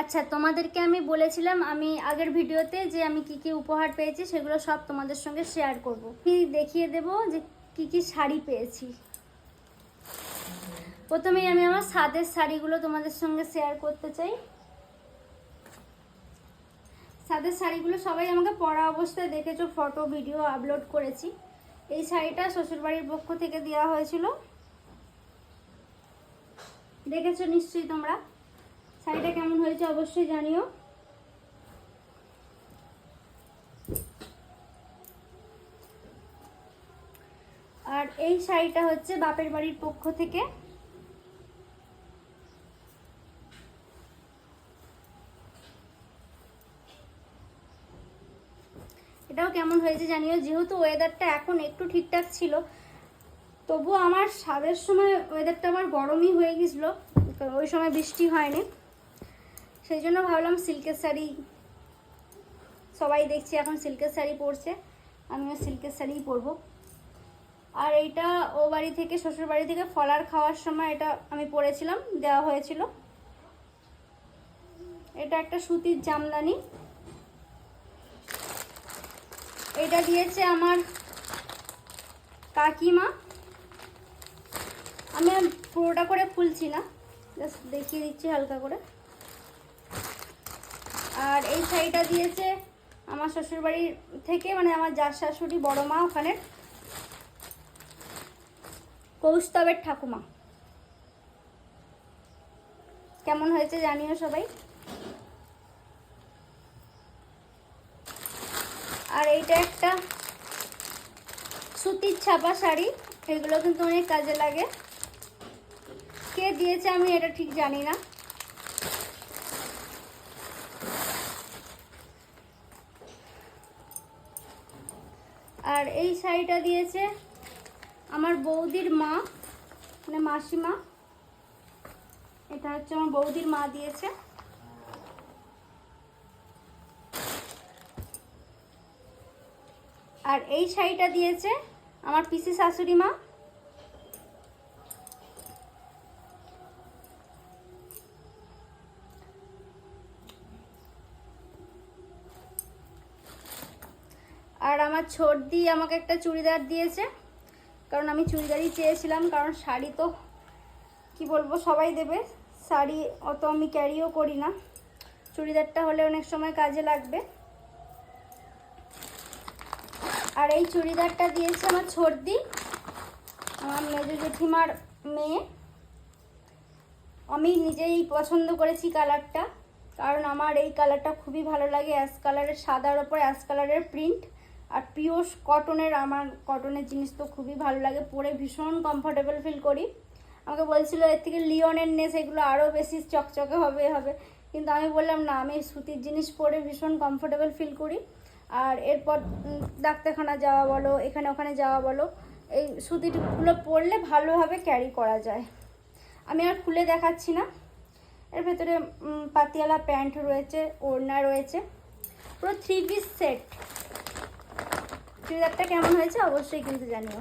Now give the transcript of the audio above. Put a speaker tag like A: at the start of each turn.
A: আচ্ছা তোমাদেরকে আমি বলেছিলাম আমি আগের ভিডিওতে যে আমি কি কি উপহার পেয়েছি, সেগুলো সব তোমাদের সঙ্গে শেয়ার করব। কি দেখিয়ে দেব যে কি কি শাড়ি পেয়েছি। প্রথমেই আমি আমার সাদের শাড়িগুলো তোমাদের সঙ্গে শেয়ার করতে চাই। সাদের শাড়িগুলো সবাই আমাকে পরা অবস্থায় দেখেছ ফটো ভিডিও আপলোড করেছি। এই শাড়িটা শ্বশুরবাড়ির পক্ষ থেকে দেওয়া হয়েছিল। দেখেছ নিশ্চয়ই তোমরা? শাড়িটা কেমন হয়েছে অবশ্যই জানিও। আর এই শাড়িটা হচ্ছে বাপের বাড়ির পক্ষ থেকে। এটাও কেমন হয়েছে জানিও, যেহেতু ওয়েদারটা এখন একটু ঠিকঠাক ছিল, তবুও আমার স্বাদের সময় ওয়েদারটা আমার গরমই হয়ে গেছিল ওই সময় বৃষ্টি হয়নি। সেই জন্য ভাবলাম সিল্কের শাড়ি সবাই দেখছি এখন সিল্কের শাড়ি পরছে, আমিও সিল্কের শাড়িই পরবো। আর এইটা ও বাড়ি থেকে, শ্বশুর বাড়ি থেকে ফলার খাওয়ার সময় এটা আমি পরেছিলাম, দেওয়া হয়েছিল। এটা একটা সুতির জামদানি। এটা দিয়েছে আমার কাকিমা। আমি পুরোটা করে ফুলছি না, জাস্ট দেখিয়ে দিচ্ছি হালকা করে। আর এই শাড়িটা দিয়েছে আমার শ্বশুরবাড়ির থেকে মানে আমার যার শাশুড়ি বড় মা ওখানে। কৌস্তবের ঠাকুমা। কেমন হয়েছে জানিও সবাই? আর এইটা একটা সুতির ছাপা শাড়ি, এগুলো কিন্তু অনেক কাজে লাগে। কে দিয়েছে আমি এটা ঠিক জানি না। আর এই শাড়িটা দিয়েছে আমার বৌদির মা মানে মাসিমা। এটা হচ্ছে আমার বৌদির মা দিয়েছে। আর এই শাড়িটা দিয়েছে আমার পিসি শাশুড়ি মা। আর আমার ছোটদি আমাকে একটা চুড়িদার দিয়েছে। কারণ আমি চুড়িদারই চেয়েছিলাম, কারণ শাড়ি তো, কি বলব, সবাই দেবে। শাড়ি অত আমি ক্যারিও করি না। চুড়িদারটা হলে অনেক সময় কাজে লাগবে। আর এই চুড়িদারটা দিয়েছে আমার ছোটদি, আমার মেজো জেঠিমার মেয়ে। আমি নিজেই পছন্দ করেছি কালারটা, কারণ আমার এই কালারটা খুবই ভালো লাগে। অ্যাশ কালারের, সাদার ওপর অ্যাশ কালারের প্রিন্ট আর পিওর কটনের, আমার কটনের জিনিস তো খুবই ভালো লাগে, পরে ভীষণ কমফোর্টেবল ফিল করি। আমাকে বলছিল এর থেকে লিওনের নেস এগুলো আরও বেশি চকচকে হবে হবে। কিন্তু আমি বললাম, না, আমি সুতির জিনিস পরে ভীষণ কমফোর্টেবল ফিল করি। আর এরপর ডাক্তারখানা যাওয়া বলো, এখানে ওখানে যাওয়া বলো, এই সুতিরগুলো পরলে ভালোভাবে ক্যারি করা যায়। আমি আর খুলে দেখাচ্ছি না। এর ভেতরে পাতিয়ালা প্যান্ট রয়েছে, ওড়না রয়েছে। পুরো থ্রি পিস সেট চুড়িদারটা কেমন হয়েছে অবশ্যই কিন্তু জানিও।